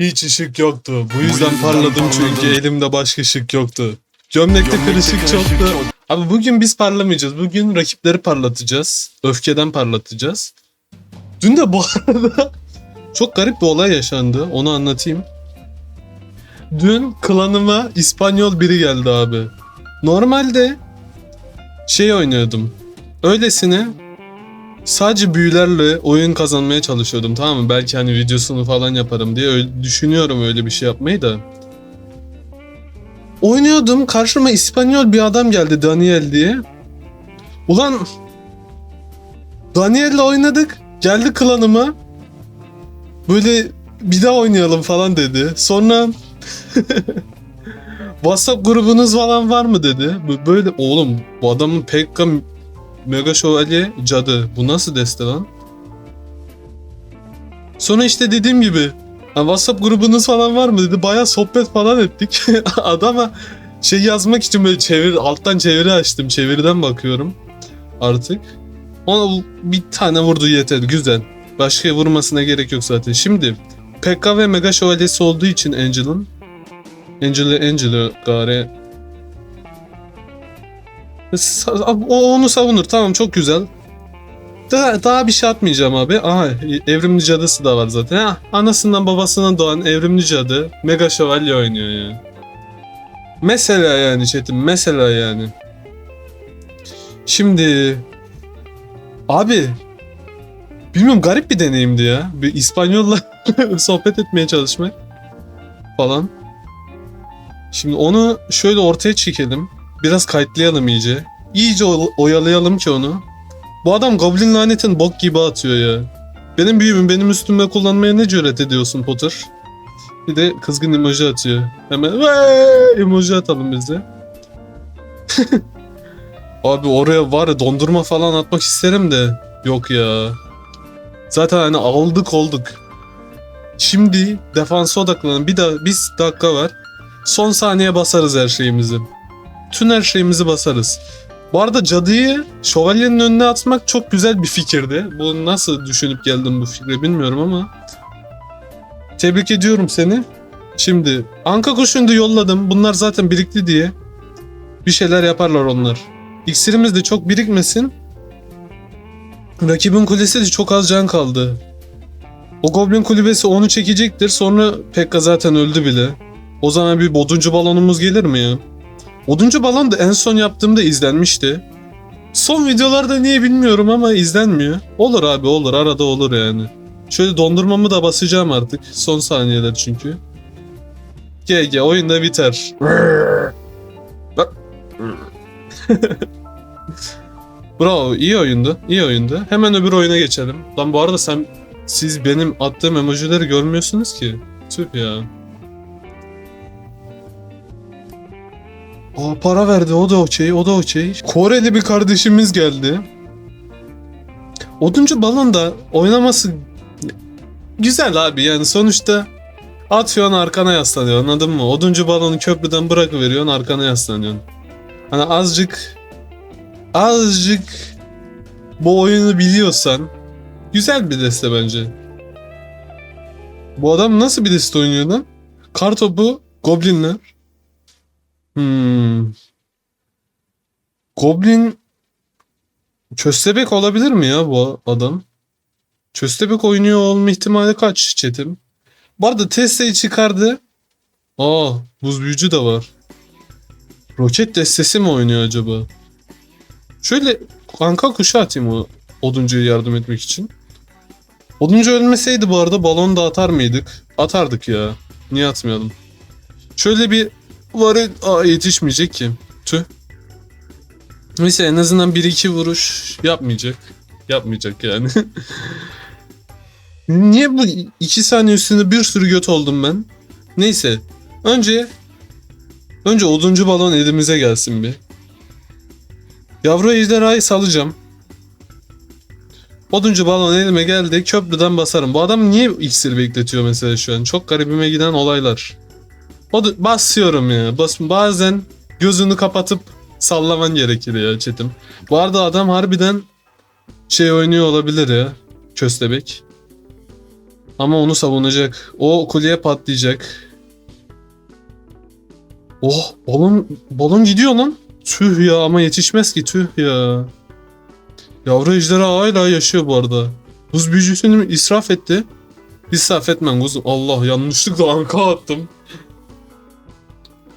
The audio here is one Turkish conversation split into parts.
Hiç ışık yoktu. Bu yüzden parladım çünkü elimde başka ışık yoktu. Gömlekte kırışık çoktu. çok. Abi bugün biz parlamayacağız. Bugün rakipleri parlatacağız. Öfkeden parlatacağız. Dün de bu arada çok garip bir olay yaşandı. Onu anlatayım. Dün klanıma İspanyol biri geldi abi. Normalde şey oynuyordum. Öylesine sadece büyülerle oyun kazanmaya çalışıyordum tamam mı? Belki hani videosunu falan yaparım diye öyle, düşünüyorum öyle bir şey yapmayı da. Oynuyordum karşıma İspanyol bir adam geldi Daniel diye. Ulan Daniel'le oynadık. Geldi klanıma. Böyle bir daha oynayalım falan dedi. Sonra WhatsApp grubunuz falan var mı dedi. Böyle oğlum bu adamın Pekka Mega Şövalye cadı. Bu nasıl deste lan? Sonra işte dediğim gibi ha, WhatsApp grubunuz falan var mı dedi. Baya sohbet falan ettik. Adama şey yazmak için böyle çevir alttan çeviri açtım. Çeviriden bakıyorum artık. Ona bir tane vurdu yeter. Güzel. Başka vurmasına gerek yok zaten. Şimdi PK ve Mega Şövalyesi olduğu için Angel'ın Angel'ı Angel'ı gari Sa- o onu savunur. Tamam çok güzel. Daha, daha bir şey atmayacağım abi. Aha evrimli cadısı da var zaten. Ha, anasından babasından doğan evrimli cadı Mega Şövalye oynuyor ya. Mesela yani Çetin mesela yani. Şimdi abi bilmiyorum garip bir deneyimdi ya. Bir İspanyolla sohbet etmeye çalışmak falan. Şimdi onu şöyle ortaya çekelim. Biraz kayıtlayalım iyice. İyice oy- oyalayalım ki onu. Bu adam Goblin lanetin bok gibi atıyor ya. Benim büyüğümü benim üstüme kullanmaya ne cüret ediyorsun Potter? Bir de kızgın emoji atıyor. Hemen "Vay!" emoji atalım biz de. Abi oraya var ya dondurma falan atmak isterim de yok ya. Zaten hani aldık olduk. Şimdi defansa odaklanın. Bir daha bir dakika var. Son saniye basarız her şeyimizi. Tüm her şeyimizi basarız. Bu arada cadıyı şövalyenin önüne atmak çok güzel bir fikirdi. Bu nasıl düşünüp geldin bu fikre bilmiyorum ama. Tebrik ediyorum seni. Şimdi Anka kuşunu da yolladım. Bunlar zaten birikti diye. Bir şeyler yaparlar onlar. İksirimiz de çok birikmesin. Rakibin kulesi de çok az can kaldı. O goblin kulübesi onu çekecektir. Sonra Pekka zaten öldü bile. O zaman bir oduncu balonumuz gelir mi ya? Oduncu balon da en son yaptığımda izlenmişti. Son videolarda niye bilmiyorum ama izlenmiyor. Olur abi olur arada olur yani. Şöyle dondurmamı da basacağım artık. Son saniyeler çünkü. GG oyunda biter. Bravo iyi oyundu. iyi oyundu. Hemen öbür oyuna geçelim. Lan bu arada sen siz benim attığım emojileri görmüyorsunuz ki. Tüh ya. Aa para verdi o da okey o da okey. Koreli bir kardeşimiz geldi. Oduncu balon da oynaması güzel abi yani sonuçta atıyorsun arkana yaslanıyorsun anladın mı? Oduncu balonu köprüden bırakıveriyorsun arkana yaslanıyorsun. Hani azıcık azıcık bu oyunu biliyorsan güzel bir deste bence. Bu adam nasıl bir deste oynuyor lan? Kartopu Goblinler. Hmm. Goblin Köstebek olabilir mi ya bu adam? Köstebek oynuyor olma ihtimali kaç Çetim? Bu arada Tesla'yı çıkardı. Aa buz büyücü de var. Roket destesi mi oynuyor acaba? Şöyle kanka kuşu atayım o oduncuya yardım etmek için. Oduncu ölmeseydi bu arada balon da atar mıydık? Atardık ya. Niye atmayalım? Şöyle bir var Aa, yetişmeyecek ki. Tüh. Neyse en azından 1-2 vuruş yapmayacak. Yapmayacak yani. Niye bu 2 saniye üstünde bir sürü göt oldum ben? Neyse. Önce önce oduncu balon elimize gelsin bir. Yavru ejderhayı salacağım. Oduncu balon elime geldi. Köprüden basarım. Bu adam niye iksir bekletiyor mesela şu an? Çok garibime giden olaylar. O da basıyorum ya. Bas, bazen gözünü kapatıp sallaman gerekir ya Çetim. Bu arada adam harbiden şey oynuyor olabilir ya. Köstebek. Ama onu savunacak. O kuleye patlayacak. Oh balon balon gidiyor lan. Tüh ya ama yetişmez ki tüh ya. Yavru ejderha hala yaşıyor bu arada. Buz büyücüsünü israf etti. İsraf etmem kuzum. Allah yanlışlıkla anka attım.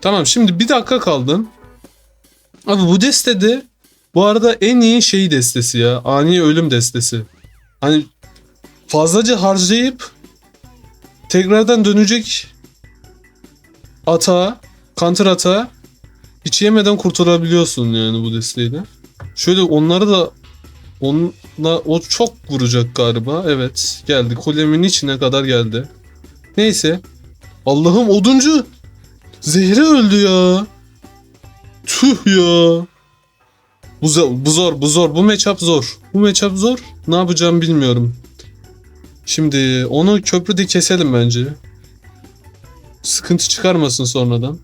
Tamam şimdi bir dakika kaldı. Abi bu destede bu arada en iyi şey destesi ya. Ani ölüm destesi. Hani fazlaca harcayıp tekrardan dönecek ata, counter ata hiç yemeden kurtulabiliyorsun yani bu desteğiyle. Şöyle onları da onunla o çok vuracak galiba. Evet geldi. Kulemin içine kadar geldi. Neyse. Allah'ım oduncu. Zehri öldü ya. Tüh ya. Bu bu zor, bu zor. Bu matchup zor. Bu matchup zor. Ne yapacağım bilmiyorum. Şimdi onu köprüde keselim bence. Sıkıntı çıkarmasın sonradan.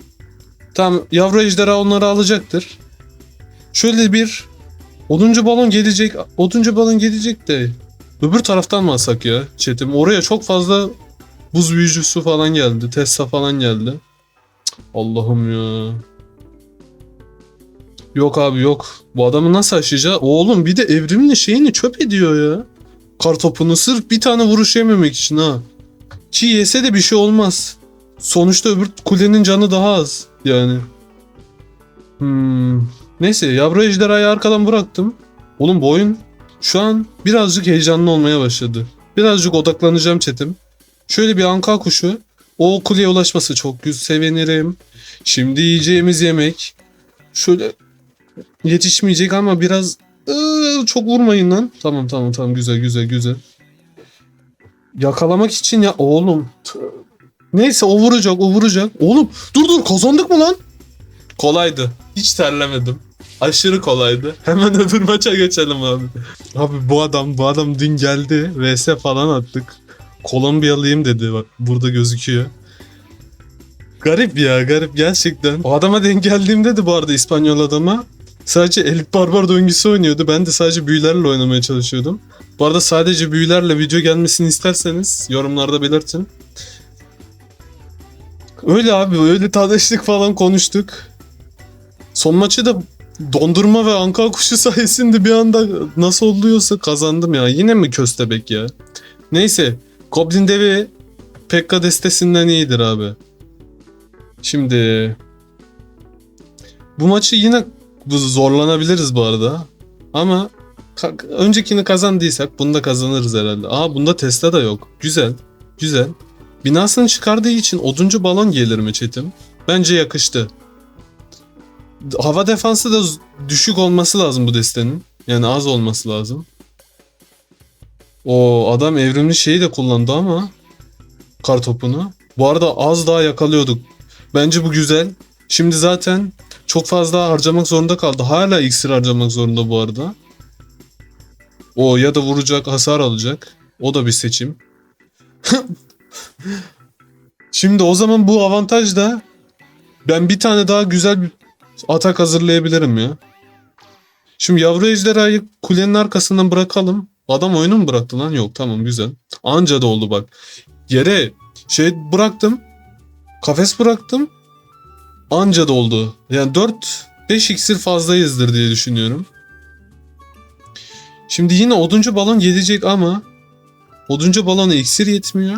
Tamam yavru ejderha onları alacaktır. Şöyle bir oduncu balon gelecek. Oduncu balon gelecek de öbür taraftan mı alsak ya çetim? Oraya çok fazla buz büyücüsü falan geldi. Tessa falan geldi. Allah'ım ya. Yok abi yok. Bu adamı nasıl aşacağız? Oğlum bir de evrimli şeyini çöp ediyor ya. Kartopunu sırf bir tane vuruş yememek için ha. Ki yese de bir şey olmaz. Sonuçta öbür kulenin canı daha az yani. Hmm. Neyse yavru ejderhayı arkadan bıraktım. Oğlum bu oyun şu an birazcık heyecanlı olmaya başladı. Birazcık odaklanacağım chatim. Şöyle bir anka kuşu. O kuleye ulaşması çok güzel sevinirim. Şimdi yiyeceğimiz yemek. Şöyle yetişmeyecek ama biraz Iıı, çok vurmayın lan. Tamam tamam tamam güzel güzel güzel. Yakalamak için ya oğlum. Neyse o vuracak o vuracak. Oğlum dur dur kazandık mı lan? Kolaydı. Hiç terlemedim. Aşırı kolaydı. Hemen öbür maça geçelim abi. Abi bu adam bu adam dün geldi. VS falan attık. Kolombiyalıyım dedi. Bak burada gözüküyor. Garip ya garip gerçekten. O adama denk geldiğimde de bu arada İspanyol adama. Sadece elit barbar döngüsü oynuyordu. Ben de sadece büyülerle oynamaya çalışıyordum. Bu arada sadece büyülerle video gelmesini isterseniz yorumlarda belirtin. Öyle abi öyle tanıştık falan konuştuk. Son maçı da dondurma ve anka kuşu sayesinde bir anda nasıl oluyorsa kazandım ya. Yine mi köstebek ya? Neyse. Goblin devi Pekka destesinden iyidir abi. Şimdi bu maçı yine zorlanabiliriz bu arada. Ama öncekini kazandıysak bunu da kazanırız herhalde. Aa bunda Tesla da yok. Güzel. Güzel. Binasını çıkardığı için oduncu balon gelir mi Çetim? Bence yakıştı. Hava defansı da düşük olması lazım bu destenin. Yani az olması lazım. O adam evrimli şeyi de kullandı ama kartopunu. Bu arada az daha yakalıyorduk. Bence bu güzel. Şimdi zaten çok fazla harcamak zorunda kaldı. Hala iksir harcamak zorunda bu arada. O ya da vuracak, hasar alacak. O da bir seçim. Şimdi o zaman bu avantaj da ben bir tane daha güzel bir atak hazırlayabilirim ya. Şimdi yavru ejderhayı kulenin arkasından bırakalım. Adam oyunu mu bıraktı lan? Yok tamam güzel. Anca da oldu bak. Yere şey bıraktım. Kafes bıraktım. Anca doldu. Yani 4 5 iksir fazlayızdır diye düşünüyorum. Şimdi yine oduncu balon gelecek ama oduncu balona iksir yetmiyor.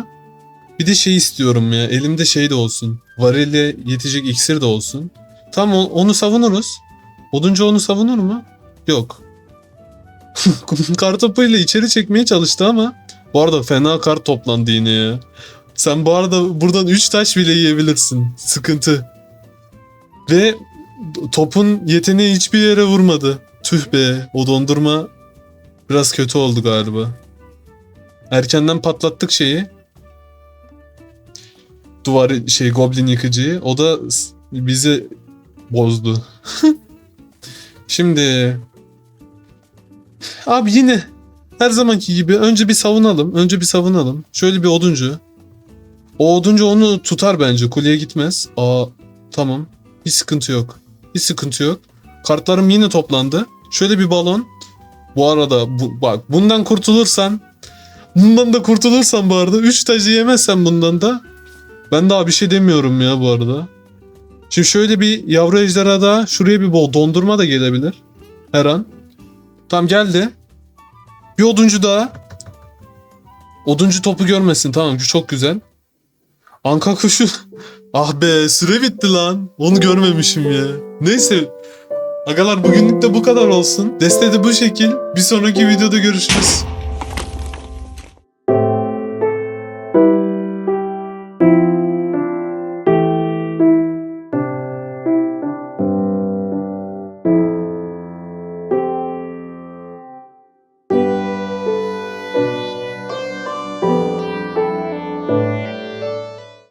Bir de şey istiyorum ya. Elimde şey de olsun. Varil'e yetecek iksir de olsun. Tam onu savunuruz. Oduncu onu savunur mu? Yok. Kartopuyla içeri çekmeye çalıştı ama bu arada fena kart toplandı yine ya. Sen bu arada buradan 3 taş bile yiyebilirsin. Sıkıntı. Ve topun yeteneği hiçbir yere vurmadı. Tüh be o dondurma biraz kötü oldu galiba. Erkenden patlattık şeyi. Duvar şey goblin yıkıcıyı. O da bizi bozdu. Şimdi abi yine her zamanki gibi önce bir savunalım. Önce bir savunalım. Şöyle bir oduncu. O oduncu onu tutar bence. Kuleye gitmez. Aa tamam. Hiç sıkıntı yok. Hiç sıkıntı yok. Kartlarım yine toplandı. Şöyle bir balon. Bu arada bu, bak bundan kurtulursan Bundan da kurtulursan bu arada 3 tacı yemezsen bundan da ben daha bir şey demiyorum ya bu arada. Şimdi şöyle bir yavru ejderha daha şuraya bir bol dondurma da gelebilir. Her an. Tam geldi. Bir oduncu daha. Oduncu topu görmesin tamam çok güzel. Anka kuşu. ah be süre bitti lan. Onu görmemişim ya. Neyse. Agalar bugünlük de bu kadar olsun. Deste de bu şekil. Bir sonraki videoda görüşürüz.